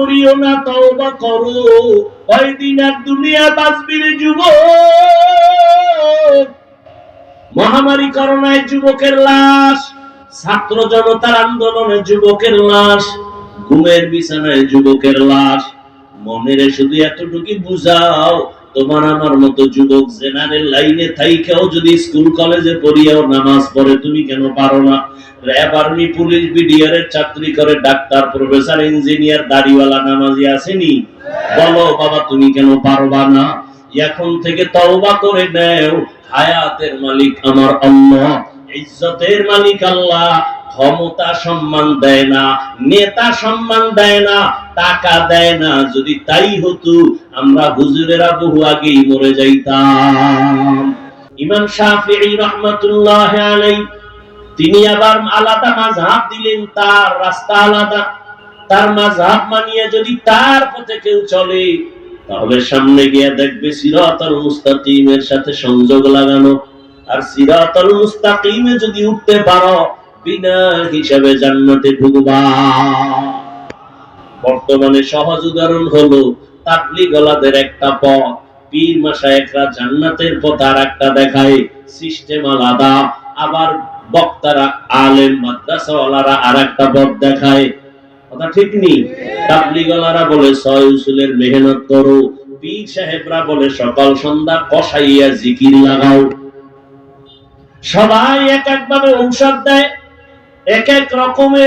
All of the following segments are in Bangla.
করিও না, তওবা করো। ওই দিন আর দুনিয়া বাঁচবি যুব মহামারী করোনায় যুবকের লাশ, ছাত্র জনতার আন্দোলনে যুবকের লাশ, ঘুমের বিছানায় যুবকের লাশ। মনের শুধু এতটুকু বুঝাও তোমার আমার মতো যুবক জেনারেল লাইনে থাইকেও যদি স্কুল কলেজে পড়িয়াও নামাজ পড়ে, তুমি কেন পারো না? র্যাব আর্মি, পুলিশ, বিডিআর এর চাকরি করে ডাক্তার, প্রফেসর, ইঞ্জিনিয়ার, দাড়িওয়ালা, নামাজি আসেনি? বলো বাবা, তুমি কেন পারবা না? এখন থেকে তওবা করে নেও। হায়াতের মালিক আমার আল্লাহ। ইজ্জতের মালিক আল্লাহ। ক্ষমতা সম্মান দেয় না, নেতা সম্মান দেয় না, টাকা দেয় না। যদি তাই হতো আমরা হুজুরেরা বহু আগেই মরে যাইতাম। ইমাম শাফিঈ রহমাতুল্লাহ আলাইহি, তিনি আবার আলাদা মাযহাব দিলেন, তার রাস্তা আলাদা। তার মাযহাব মানিয়ে যদি তার পথে কেউ চলে, তাহলে সামনে গিয়ে দেখবে সিরাতাল মুস্তাকিমের সাথে সংযোগ লাগানো। আর সিরাতাল মুস্তাকিমে যদি উঠতে পারো, বিনা হিসাবে জান্নাতে ঢুকবা। বর্তমানে সহজ উদাহরণ হলো তাবলিগলাদের একটা পথ। পীর মাসায়েকরা জান্নাতের পথ আর একটা দেখায়। সিস্টেম আলাদা। আবার বক্তারা, আলেম, মাদ্রাসাওয়ালারা আর একটা পথ দেখায়।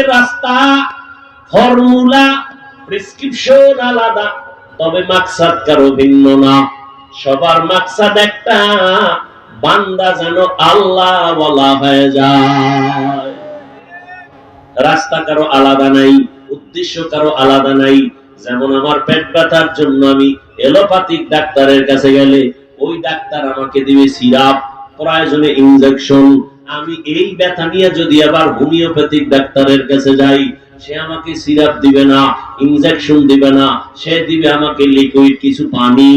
রাস্তা, ফর্মুলা, প্রেসক্রিপশন আলাদা। তবে মাকসাদ কারও ভিন্ন না। সবার মাকসাদ একটা, বান্দা যেন আল্লাহ বলা হয়ে যায়। রাস্তা কারও আলাদা নাই, উদ্দেশ্য কারও আলাদা নাই। যেমন আমার পেট ব্যথার জন্য আমি এলোপ্যাথিক ডাক্তারের কাছে গেলে ওই ডাক্তার আমাকে দিবে সিরাপ, প্রয়োজনে ইনজেকশন আমি এই ব্যথা নিয়ে যদি আবার হোমিওপ্যাথিক ডাক্তারের কাছে যাই সে আমাকে সিরাপ দিবে না ইনজেকশন দিবে না, সে দিবে আমাকে লিকুইড কিছু পানি।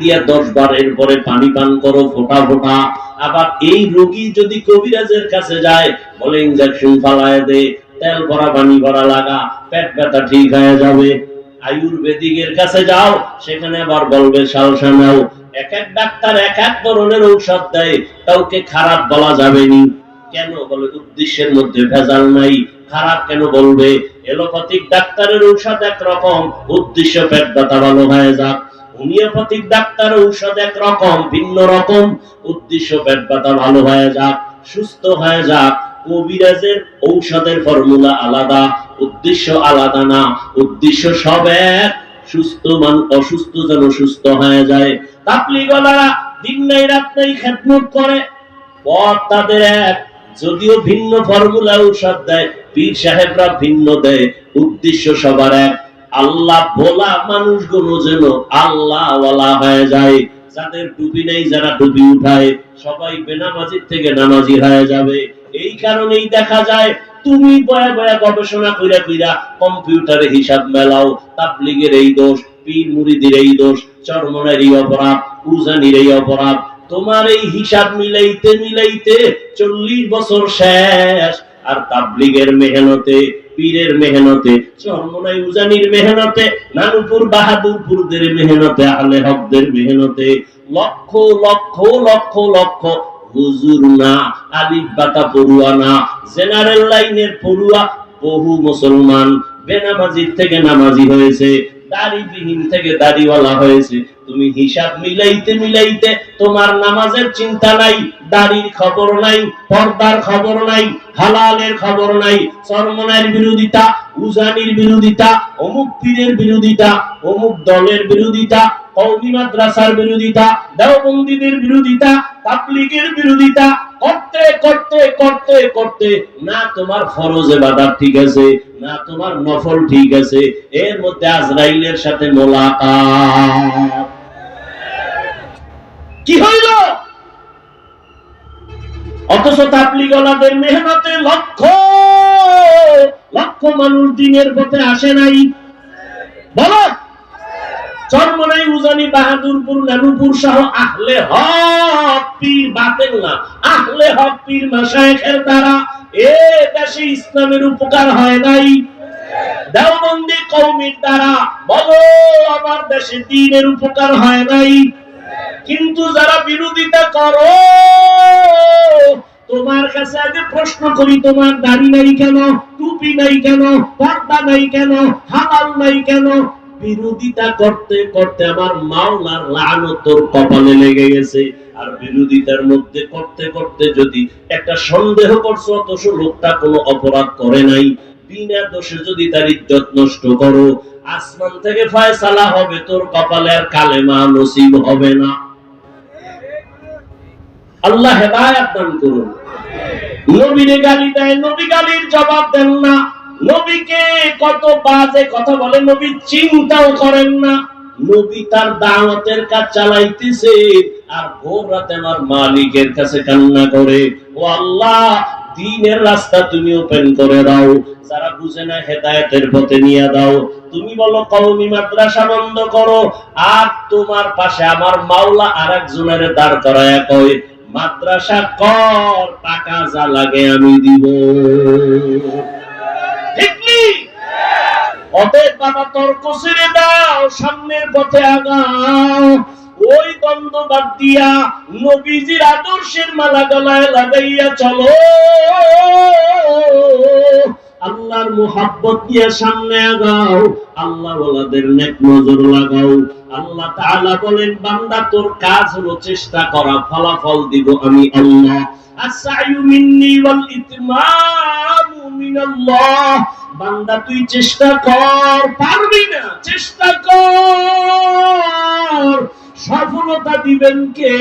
দিয়া দশ বার এরপরে পানি পান করো, ফোটা ফোটা। আবার এই রোগী যদি কবিরাজের কাছে যায়, বলে ইনজেকশন ফালায় দে, তেল ভরা, পানি ভরা লাগা, পেট ব্যথা ঠিক হয়ে যাবে। আয়ুর্বেদিকের কাছে যাও, সেখানে আবার বলবে, সালসা নাও। এক এক ডাক্তার এক এক ধরনের ঔষধ দেয়, কাউকে খারাপ বলা যাবে নি। কেন? বলে, উদ্দেশ্যের মধ্যে ভেজাল নাই। খারাপ কেন বলবে? এলোপ্যাথিক ডাক্তারের ঔষধ একরকম, উদ্দেশ্য পেট ব্যথা ভালো হয়ে যাক। হোমিওপ্যাথিক ডাক্তার ঔষধ একরকম, ভিন্ন রকম, উদ্দেশ্য পেট ব্যথা ভালো হয়ে যাক, সুস্থ হয়ে যাক। কবিরাজের ঔষধের ফর্মুলা আলাদা, উদ্দেশ্য আলাদা না। উদ্দেশ্য সব এক, সুস্থ মান, অসুস্থ যেন সুস্থ হয়ে যায়। তাপলিগলারা দিন নাই, রাত নাই খেদমত করে। পথ তাদের এক, যদিও ভিন্ন ফর্মুলা ঔষধ দেয় পীর সাহেবরা ভিন্ন দেয়, উদ্দেশ্য সবার এক, আল্লাহ বলা মানুষগুলো যেন আল্লাহ হয়ে যায়। যাদের টুপি নেই, যারা টুপি উঠায়, সবাই বেনামাজির থেকে নামাজি হয়ে যাবে। এই কারণেই দেখা যায়, তুমি বয়া বয়া গবেষণা কইরা কইরা কম্পিউটারে হিসাব মেলাও, তাবলিগের এই দোষ, পীর মুরিদির এই দোষ, চরমনের এই অপরাধ, উজানির এই অপরাধ। তোমার এই হিসাব মিলাইতে মিলাইতে চল্লিশ বছর শেষ আর তাবলিগের মেহনতে, পীরের মেহনতে, চরমনাই উজানির মেহনতে, নানুপুর, বাহাদুরপুরদের মেহনতে আলে হকদের মেহনতে, লক্ষ লক্ষ লক্ষ লক্ষ, হুজুর না, আলিফ বাতা পড়ুয়া না, জেনারেল লাইনের পড়ুয়া, বহু মুসলমান, বেনামাজির থেকে নামাজি হয়েছে দাড়িবিহীন থেকে দাড়িওয়ালা হয়েছে। তুমি হিসাব মিলাইতে মিলাইতে তোমার নামাজের চিন্তা নাই, দাড়ির খবর নাই, পর্দার খবর নাই, হালালের খবর নাই চরমনের বিরোধিতা, উজানির বিরোধিতা, অমুক পীরের বিরোধিতা, অমুক দলের বিরোধিতা কৌমি মাদ্রাসার বিরোধিতা, দেওবন্দীদের বিরোধিতা, তাবলিগের বিরোধিতা, করতে করতে করতে করতে, না তোমার ফরজে বাদার ঠিক আছে, না তোমার নফল ঠিক আছে, এর মধ্যে আজরাইলের সাথে মোলাকাত। কি হইল? অথচ তাবলিগলাদের মেহনতে লক্ষ লক্ষ মানুষ দিনের পথে আসে নাই। বলো। চরমনাই উজানি বাহাদুরপুর, নানুপুর সহ আহলে হক পীর বাতেন না। আহলে হক পীর দ্বারা এ দেশে ইসলামের উপকার হয় নাই। দেওবন্দি কৌমির দ্বারা বলো, আমার দেশে দিনের উপকার হয় নাই। কিন্তু যারা বিরোধিতা করো, তোমার কাছে আগে প্রশ্ন করি, তোমার দাড়ি নাই কেন, টুপি নাই কেন, পর্দা নাই কেন, হালাল নাই কেন বিরোধিতা করতে করতে আমার মাওলার লানত তোর কপালে লেগে গেছে। আর বিরোধিতার মধ্যে করতে করতে যদি একটা সন্দেহ করছ, অথচ লোকটা কোনো অপরাধ করে নাই। বিনা দোষে যদি তার ইজ্জত নষ্ট করো, আসমান থেকে ফয়সালা হবে, তোর কপালে আর কালেমা নসিব হবে না। আল্লাহ হেদায়াত দান করুন। নবীরে গালি দেয় নবী গালির জবাব দেন না। নবীকে কত বাজে কথা বলে, নবী চিন্তাও করেন না নবী তার দাওয়াতের কাজ চালাইতেছে আর ভোর রাতে আমার মালিকের কাছে কান্না করে, ও আল্লাহ, দিনের রাস্তা তুমি ওপেন করে দাও, যারা বুঝে না হেদায়েতের পথে নিয়ে দাও তুমি বলো, কওমি মাদ্রাসা বন্ধ করো, আর তোমার পাশে আমার মাওলা আর একজনের দাঁড় করায় কয়, মাদ্রাসা কর, টাকা যা লাগে আমি দিব? অতএব বাবা তর্ক ছেড়ে দাও, সামনের পথে আগাও। ওই দ্বন্দ্ব বাদ দিয়া নবীজির আদর্শের মালা গলায় লাগাইয়া চলো। আল্লাহর মোহাব্বত দিয়ে সামনে আগাও। আল্লাহ ওলাদের নেক নজর লাগাও। আল্লাহ তাআলা বলেন, বান্দা তোর কাজ হলো চেষ্টা করা, ফলাফল দিব আমি আল্লাহ। বান্দা, তুই চেষ্টা কর, পারবি না, চেষ্টা কর। সফলতা দিবেন কে?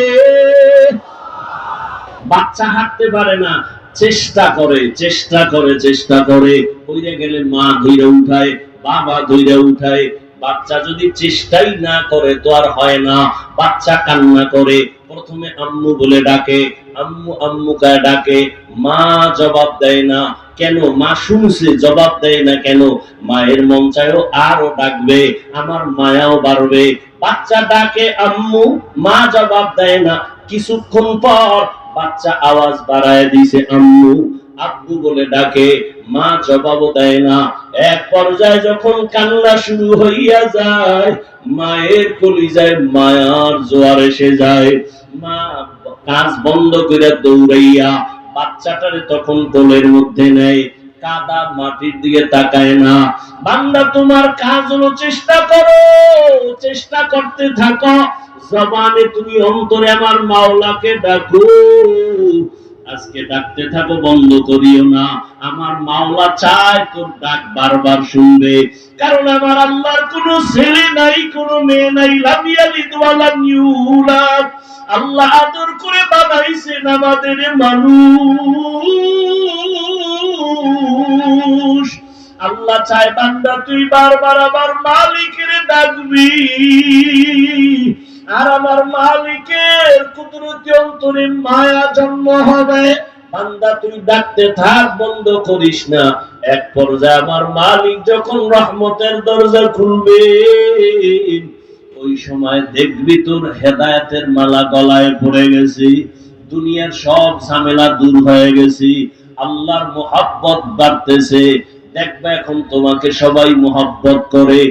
বাচ্চা হাঁটতে পারে না, চেষ্টা করে চেষ্টা করে চেষ্টা করে। কইরে গেলে মা ধইরে উঠায়, বাবা ধইরে উঠায়। বাচ্চা যদি চেষ্টাই না করে, তো আর হয় না। বাচ্চা কান্না করে, প্রথমে আম্মু বলে ডাকে, আম্মু আম্মু কায় ডাকে, মা জবাব দেয় না। কেন? মা শুনছে, জবাব দেয় না কেন? মায়ের মন চায়ও আরও ডাকবে, আমার মায়াও বাড়বে। বাচ্চা ডাকে, আম্মু, মা জবাব দেয় না। কিছুক্ষণ পর বাচ্চা আওয়াজ বাড়ায় দিছে আম্মু আব্বু বলে ডাকে, মা জবাবও দেয় না। এক পর্যায়ে যখন কান্না শুরু হইয়া যায়, মায়ের কলিজায় মায়ার জোয়ার এসে যায়। মা কাজ বন্ধ করে দৌড়াইয়া বাচ্চাটারে তখন কোলের মধ্যে নেয়, কাদা মাটির দিকে তাকায় না। বান্দা, তোমার কাজ হলো চেষ্টা করো, চেষ্টা করতে থাকো। জবানে তুমি অন্তরে আমার মাওলাকে ডাকো। আজকে ডাকতে থাকো, বন্ধ করিও না। আমার মাওলা চায় তোর ডাক বারবার শুনবে। কারণ আমার আল্লাহর কোনো ছেলে নাই, কোনো মেয়ে নাই লামিয়ালিদ ওয়ালাম ইউলাদ আল্লাহ আদর করে বানাইছেন আমাদের মানুষ। আল্লাহ চায় বান্দা তুই বারবার আমার মালিকের ডাকবি। আর আমার মালিকের কুদরতি অন্তরে মায়া জন্ম হবে। বান্দা, তুই ডাকতে থাক, বন্ধ করিস না। এক পর্যায়ে আমার মালিক যখন রহমতের দরজা খুলবে, ওই সময় দেখবি তোর হেদায়েতের মালা গলায় পড়ে গেছি। দুনিয়ার সব ঝামেলা দূর হয়ে গেছি। আল্লাহর মোহাব্বত বাড়তেছে। দেখবে এখন তোমাকে সবাই মোহাব্বত করে।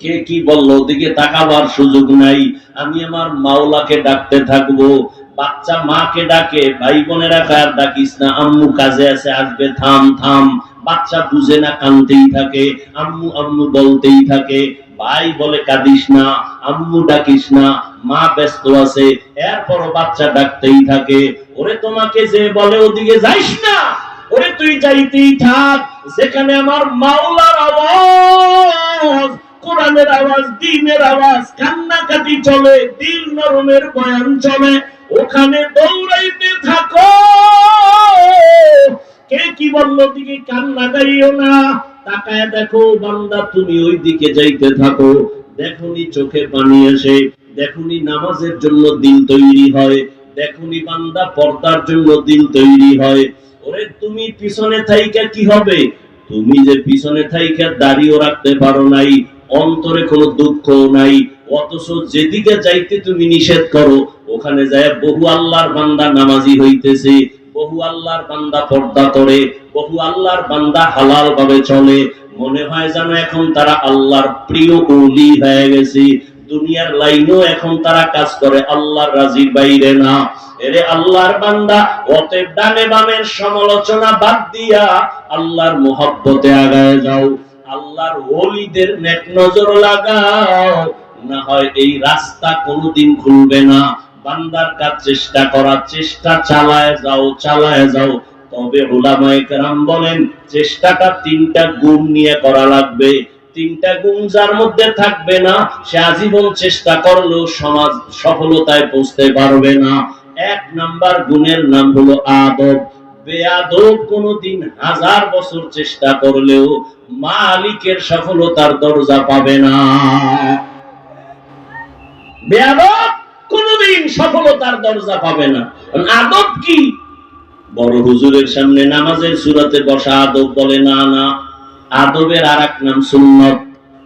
কে কি বলল? ওদিকে তাকাবার সুযোগ নাই। আমি আমার মাওলাকে ডাকতে থাকব। বাচ্চা মাকে ডাকে ভাই বোনেরা কার ডাকিস না? আম্মু কাজে আছে, আসবে, থাম থাম। বাচ্চা বুঝে না, কানতেই থাকে। আম্মু আম্মু বলতেই থাকে। ভাই বলে, কাঁদিস না। আম্মু ডাকিস না। মা ব্যস্ত আছে। এরপরও বাচ্চা ডাকতেই থাকে। ওরে তোমাকে যে বলে, ওদিকে যাইস না। ওরে তুই যাইতেই থাক। যেখানে আমার মাওলার আওয়াজ। কোরআনের আওয়াজ, দিনের আওয়াজ, কান্নাকাটি চলে, দিল নরমের বয়ান চলে। ওখানে দৌড়াইতে থাকো। কে কি বলল, দিকে কান্না গাইও না। তাকায় দেখো, বান্দা, তুমি ওই দিকে যাইতে থাকো। দেখুনি চোখে পানি আসে, দেখুনি নামাজের জন্য দিল তৈরি হয়, দেখুনি বান্দা পর্দার জন্য দিল তৈরি হয়। ওরে, তুমি পিছনে থাইকা কি হবে? তুমি যে পিছনে থাইকা দাঁড়িয়ে রাখতে পারো নাই। অন্তরে কোনো দুঃখ নাই। অথচ যেদিকে যাইতে তুমি নিষেধ করো, ওখানে যায় বহু আল্লাহর বান্দা নামাজি হইতেছে, বহু আল্লাহর বান্দা পর্দা করে, বহু আল্লাহর বান্দা হালাল ভাবে চলে। মনে হয় যেন এখন তারা আল্লাহর প্রিয় উলি হয়ে গেছে। দুনিয়ার লাইনও এখন তারা কাজ করে, আল্লাহর রাজির বাইরে না। এরে আল্লাহর বান্দা, অতএব ডানে বামের সমালোচনা বাদ দিয়া আল্লাহর মোহব্বতে আগায় যাও। আল্লাহর ওলিদের নেক নজর লাগাও। না হয় এই রাস্তা কোনোদিন খুলবে না। বান্দার কাজ চেষ্টা করার চেষ্টা চালায় যাও চালায় যাও। তবে ওলামায়ে কেরাম বলেন, চেষ্টাটা তিনটা গুণ নিয়ে করা লাগবে। তিনটা গুণ যার মধ্যে থাকবে না, সে আজীবন চেষ্টা করলেও সমাজ সফলতায় পৌঁছতে পারবে না। এক নাম্বার গুণের নাম হলো আদব। বেয়াদব কোনদিন হাজার বছর চেষ্টা করলেও মালিকের সফলতার দরজা পাবে না। বেয়াদব কোনদিন সফলতার দরজা পাবে না। আদব কি? বড় হুজুরের সামনে নামাজের সুরাতে বসা আদব বলে, না না, আদবের আর এক নাম সুন্নত।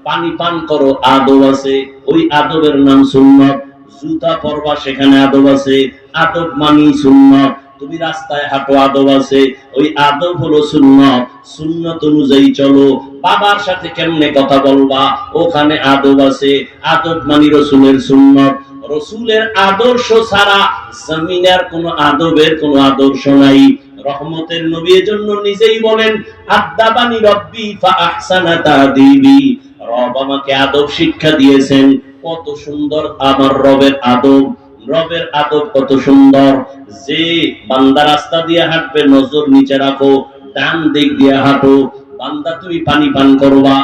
পানি পান করো, আদব আছে। ওই আদবের নাম সুন্নত। জুতা পরবা, সেখানে আদব আছে। আদব মানি সুন্নত। তুমি রাস্তায় হাঁটো, আদব আছে। ওই আদব হলো সুন্নত। সুন্নত অনুযায়ী চলো। বাবার সাথে কেমনে কথা বলবা? ওখানে আদব আছে। আদব মানি রসুলের সুন্নত। রসুলের আদর্শ ছাড়া জমিনের কোন আদবের কোন আদর্শ নাই। রহমতের নবী জন্য নিজেই বলেন আদাবানি রব্বি ফা আহসানা তাদিবি রব আমাকে আদব শিক্ষা দিয়েছেন। কত সুন্দর আমার রবের আদব। রবের আদব কত সুন্দর। যে বান্দা রাস্তা দিয়ে হাঁটবে, নজর নিচে রাখো, ডান দিক দিয়ে হাঁটো। বান্দা তুমি পানি পান করবা,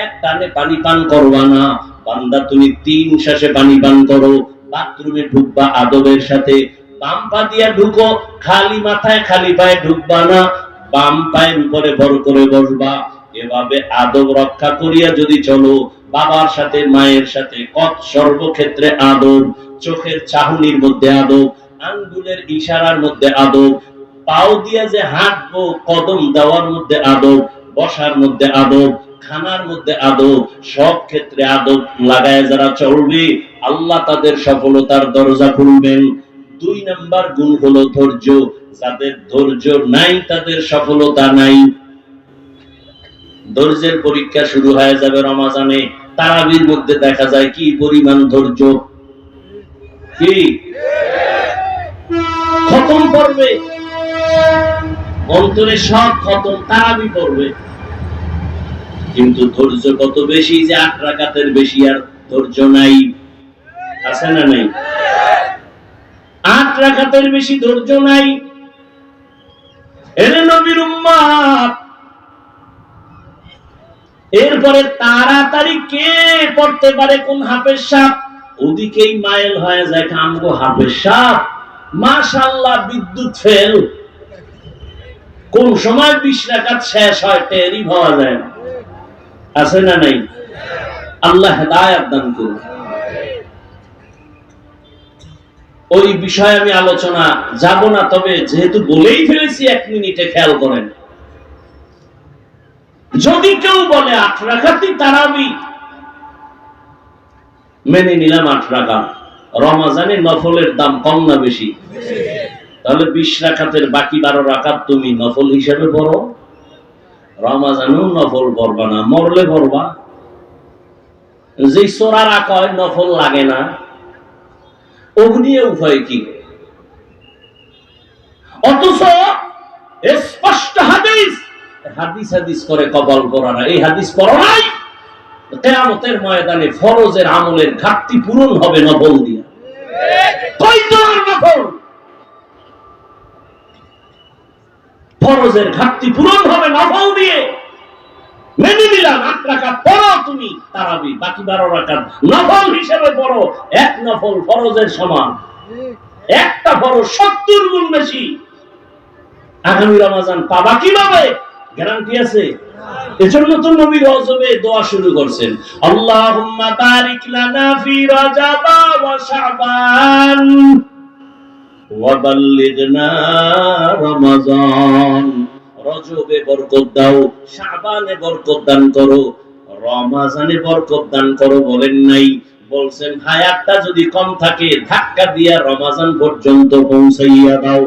এক টানে পানি পান করবা না। বান্দা তুমি তিন শ্বাসে পানি পান করো, বাথরুমে ঢুকবা আদবের সাথে। বাম পা দিয়া ঢুকো, খালি মাথায়, খালি পায়ে ঢুকবা না। বাম পায়ের উপরে ভর করে বসবা। এভাবে আদব রক্ষা করিয়া যদি চলো, বাবার সাথে, মায়ের সাথে কত সর্বক্ষেত্রে আদব। চোখের চাহনির মধ্যে আদব আঙ্গুলের ইশারার মধ্যে আদব পাও দিয়া যে হাঁটবো, কদম দেওয়ার মধ্যে আদব বসার মধ্যে আদব খানার মধ্যে আদব সব ক্ষেত্রে আদব লাগায় যারা চলবে, আল্লাহ তাদের সফলতার দরজা খুলবেন। দুই নাম্বার গুণ হলো ধৈর্য, যাদের ধৈর্য নাই তাদের সফলতা নাই। ধৈর্যের পরীক্ষা শুরু হয়ে যাবে রমাজানে, তারাবির মধ্যে দেখা যায় কি পরিমাণ ধৈর্য। খতম করবে অন্তরে সব খতম, তারাবি করবে কিন্তু ধৈর্য কত বেশি যে আট রাকাতের বেশি আর ধৈর্য নাই? আছে না নাই? আট রাকাতের বেশি ধৈর্য নাই? এরে নবীর উম্মাত এরপরে তাড়াতাড়ি কে পড়তে পারে কোন হাফের সাপ ওদিকেই মাইল হয়ে যায় আমগো হাফের সাপ। মাশাল্লাহ বিদ্যুৎ ফেল। কোন সময় বিশ রাকাত শেষ হয়, টেরই পাওয়া যায় না। আছে না নাই? আল্লাহ হেদায়াত দান করুন। ওই বিষয়ে আমি আলোচনা যাব না, তবে যেহেতু বলেই ফেলেছি, এক মিনিটে খেয়াল করেন। যদি কেউ বলে আট রাখাতি তারাবি মেনে নিলাম আট রাখা রমাজানে নফলের দাম কম না বেশি? তাহলে বিশ রাখাতের বাকি বারো রাখাত তুমি নফল হিসেবে পড়ো। রমাজানেও নফল পড়বা না, মরলে পড়বা। যে সোরা রাখা হয়, নফল লাগে না। অগ্নিয়ে উভয় কি? অথচ স্পষ্ট হাদিস হাদিস হাদিস করে কবল করা না এই হাদিস পড়ো নাই? কেয়ামতের ময়দানে ফরজের আমলের ঘাটতি পূরণ হবে নফল দিয়া ফরজের ঘাটতি পূরণ হবে নফল দিয়ে। মেনে আট পড়ো তুমি, তারাবি, বাকি বারো নফল হিসেবে পড়ো, এক নফল ফরজের সমান। একটা ফরজ সত্তর গুণ বেশি। আগামী রমাজান পাবা কীভাবে? গ্যারান্টি আছে? এজন্য তো নবী রজবে দোয়া শুরু করছেন। আল্লাহুম্মা বারিক লানা ফি ওয়া শাবান ওয়া বাল্লিগনা রজবে বরকত দাও, শাবানে বরকত দান করো, রমাজানে বরকত দান করো বলেন নাই। বলছেন, হায়াতটা যদি কম থাকে, ধাক্কা দিয়া রমাজান পর্যন্ত পৌঁছাইয়া দাও।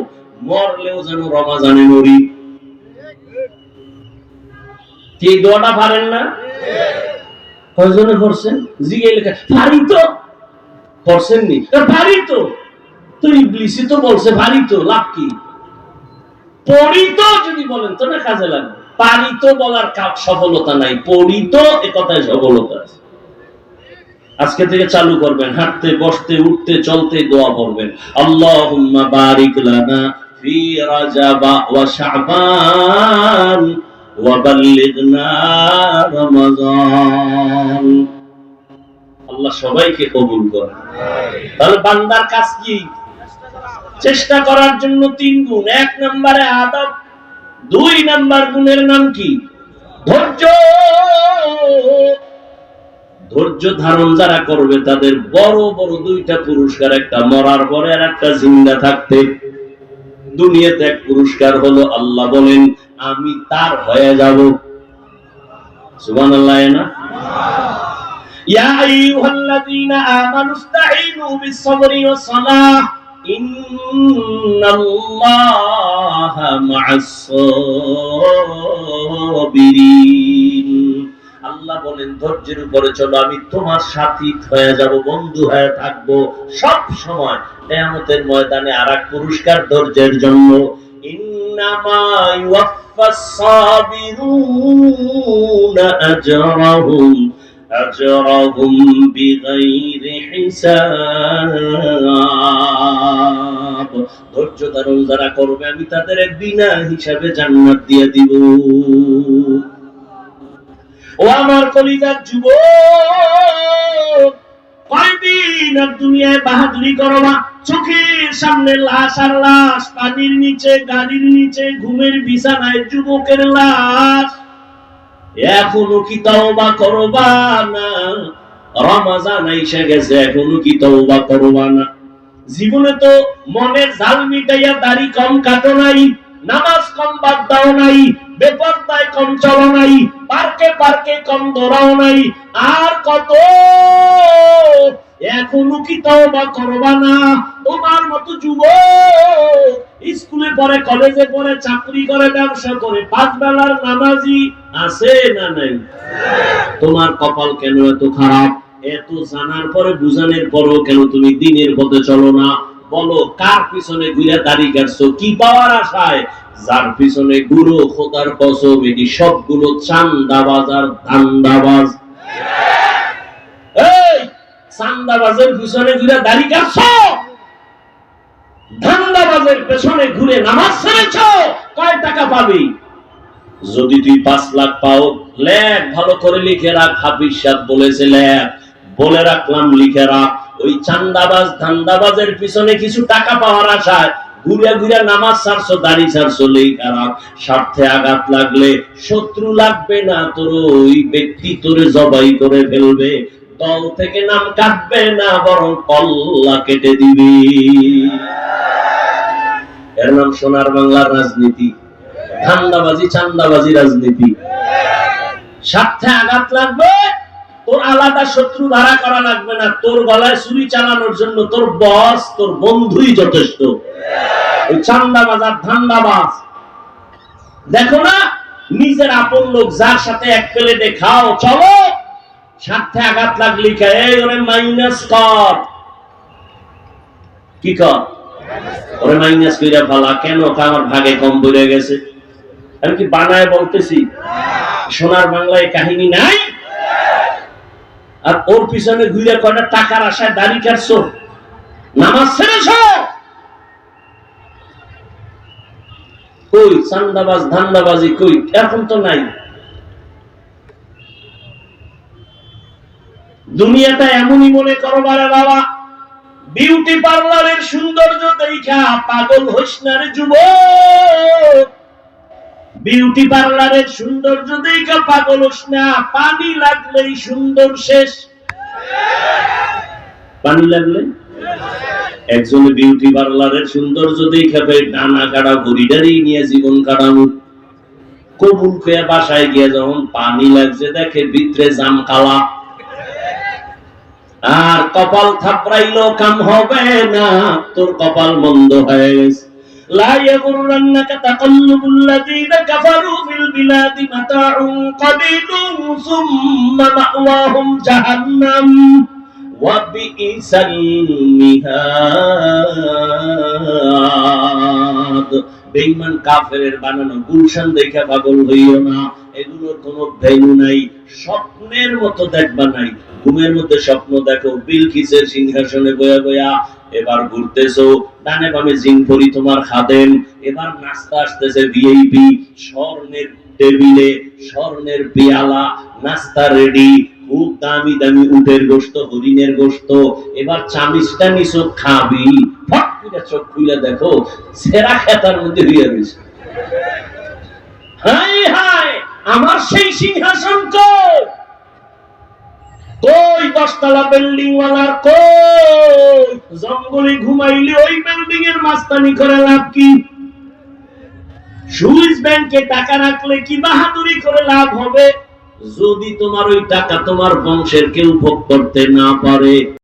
মরলেও যেন রমাজানে মরি। এই দোয়াটা পারেন না? কয়জনে পারি তো। পারি তো। তো বলছে পারি তো, লাভ কি? পড়ি তো যদি বলেন, তো না কাজে লাগবে। পারি তো বলার সফলতা নাই। পড়ি তো, এ কথায় সফলতা আছে। আজকে থেকে চালু করবেন। হাঁটতে, বসতে, উঠতে, চলতে দোয়া করবেন আল্লাহুম্মা বারিক লানা ফি রাজাবা ওয়া শাবান। আল্লাহ সবাইকে কবুল করে তাহলে বান্দার কাজ কি? চেষ্টা করার জন্য তিন গুণ। এক নম্বরে আদব দুই নাম্বার গুণের নাম কি? ধৈর্য। ধৈর্য ধারণ যারা করবে তাদের বড় বড় দুইটা পুরস্কার একটা মরার পরে আর একটা জিন্দা থাকতে। দুনিয়াতে এক পুরস্কার হলো আল্লাহ বলেন, আমি তার হয়ে যাব। সুবান না? ইয়া আইয়ুহাল্লাযীনা আমানু ইসতাঈনু ওয়াস-সালাহ ইন্নাল্লাহা মা'আস-সাবিরিন। আল্লাহ বলেন, ধৈর্যের উপরে চলো, আমি তোমার সাথী হয়ে যাব, বন্ধু হয়ে থাকব সব সময়। নিয়ামতের ময়দানে আর এক পুরস্কার ধৈর্যের জন্য। ধৈর্য ধারণ যারা করবে, আমি তাদের বিনা হিসাবে জান্নাত দিয়ে দিব। ও আমার কলিজার যুব কয়দিন আর দুনিয়ায় বাহাদুরি চোখের সামনে লাশ আর লাশ, পানির নিচে, গাড়ির নিচে, ঘুমের বিছানায় যুবকের লাশ। এখনও কি তওবা করবা না? রমাজান এসে গেছে, এখনও কি করবা না? জীবনে তো মনের জাল মিটাইয়া দাড়ি কম কাটো নাই। নামাজ কম বাদ দাও নাই, বেপরদায় কম চলো নাই, পার্কে পার্কে কম দৌড়াও নাই। আর কত? এখনও কি করবা না? তোমার মতো যুবক স্কুলে কলেজে চাকরি করে, ব্যবসা করে, পাঁচ বেলার নামাজি আছে না নাই? তোমার কপাল কেন এত খারাপ? এত জানার পরে বুঝানোর পরও কেন তুমি দিনের পথে চলো না? বলো, কার পিছনে ঘুরে দাড়ি কাটছো? কি পাওয়ার আশায়? যার পিছনে গুরু, খোদার কসম, এটি সবগুলো চান্দাবাজ আর ধান্দাবাজ। এই, চান্দাবাজের পিছনে ধান্দাবাজের পেছনে ঘুরে নামাজ কয় টাকা পাবি? যদি তুই পাঁচ লাখ পাও, লেখ, ভালো করে লিখে রাখ, হাফিজ বলেছে, লেখ। বলে রাখলাম, লিখে রাখ। ওই চান্দাবাজ, ধান্দাবাজের পিছনে কিছু টাকা পাওয়ার আশায় ঘুরে ঘুরে নামাজ ছাড়ছো, দাড়ি ছাড়ছো লেখা রাখ স্বার্থে আঘাত লাগলে শত্রু লাগবে না তোর, ওই ব্যক্তি তোরে জবাই করে ফেলবে। দল থেকে নাম কাটবে না, বরং কল্লা কেটে দিবি। এর নাম সোনার বাংলার রাজনীতি। ধান্দাবাজি, চান্দাবাজি রাজনীতি। স্বার্থে আঘাত লাগবে তোর আলাদা শত্রু ধারা করা লাগবে না। তোর গলায় ছুরি চালানোর জন্য তোর বস তোর বন্ধুই যথেষ্ট। দেখো না, নিজের আপন লোক যার সাথে এক প্লেটে খাও, চলো। স্বার্থে আঘাত লাগলি কে? ওরে মাইনাস কর। কি কর? ওরে মাইনাস কইরা ফালা কেন? আমার ভাগে কম পড়ে গেছে। আমি কি বানায় বলতেছি? সোনার বাংলায় কাহিনী নাই? আর ওর পিছনে ঘুরে কটা টাকার আশায় দাড়ি কাটছো? নামাজ ছেড়েছ কই, চান্দাবাজ, ধান্দাবাজি কই? এখন তো নাই। দুনিয়াটা এমনই মনে করো বাবা বিউটি পার্লারের সৌন্দর্য দেখা পাগল হইস না রে যুবক। বিউটি পার্লারের সৌন্দর্য দেখা পাগল না, পানি লাগলেই সুন্দর শেষ। পানি লাগলে একজন বিউটি পার্লারের সৌন্দর্য দেখা পেয়ে ডানা কাটা ঘড়িটারি নিয়ে জীবন কাটানো। কবুল খেয়ে বাসায় গিয়ে যখন পানি লাগছে দেখে ভিতরে জাম কালা। আর কপাল থাপড়াইলো কাম হবে না, তোর কপাল মন্দ হয়ে গেছে। لا يغرنك تقلب الذين كفروا في البلاد متاع قليل ثم مأواهم جهنم وبئس المهاد বেঈমান কাফেরের বানানো গুলশান দেখে পাগল হইও না এগুলোর কোনো ভ্যালু নাই স্বপ্নের মতো দেখবা নাই ঘুমের মধ্যে স্বপ্ন দেখো বিলকিসের সিংহাসনে বয়া বয়া এবার ঘুরতেছো, ডানে বামে জিনপরি তোমার খাদেন এবার নাস্তা আসতেছে ভিআইপি স্বর্ণের টেবিলে, স্বর্ণের পেয়ালা, নাস্তা রেডি খুব দামি দামি উটের গোস্ত হরিণের গোস্ত এবার চামিচটা নিছো, খাবি। ফট করে চোখ খুলে দেখো, সেরা খেতার মধ্যে হইয়া রয়েছে হাই হাই আমার সেই সিংহাসন কই? কই দশতলা বিল্ডিং ওয়ালার কই? জঙ্গলে ঘুমাইলে ওই বিল্ডিং এর মাস্তানি করে লাভ কি? সুইস ব্যাংকে টাকা রাখলে কি বাহাদুরি করে লাভ হবে? যদি তোমার ওই টাকা তোমার বংশের কেউ ভোগ করতে না পারে